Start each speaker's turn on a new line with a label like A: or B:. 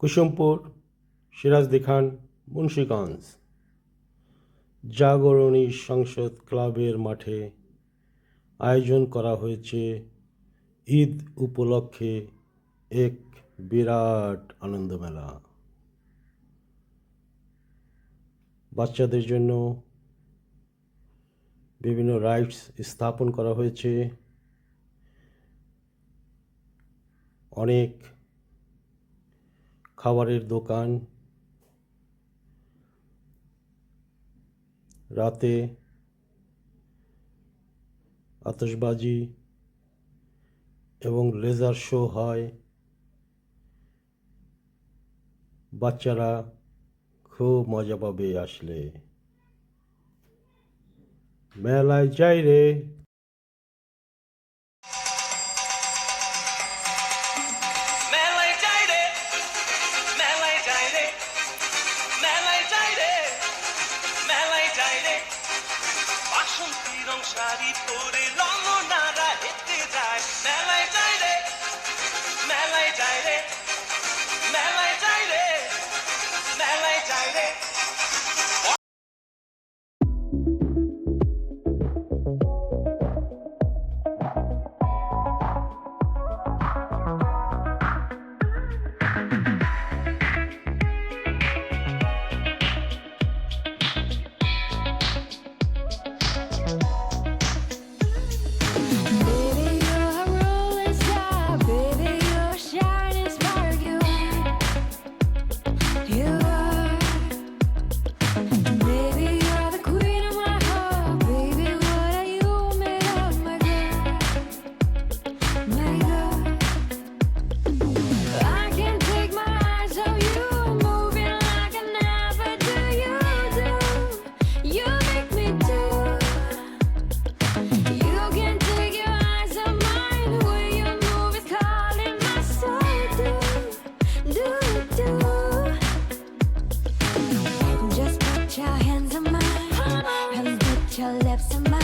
A: কুসুমপুর সিরাজদি খান মুন্সীগঞ্জ। জাগরণী সংসদ ক্লাবের মাঠে আয়োজন করা হয়েছে ঈদ উপলক্ষে এক বিরাট আনন্দমেলা বাচ্চাদের জন্য বিভিন্ন রাইডস স্থাপন করা হয়েছে। অনেক খাবারের দোকান, রাতে আতশবাজি এবং লেজার শো হয়। বাচ্চারা খুব মজা পাবে আসলে। মেলায় যাই রে।
B: மாறி போற
C: your hands on mine and put your lips on mine.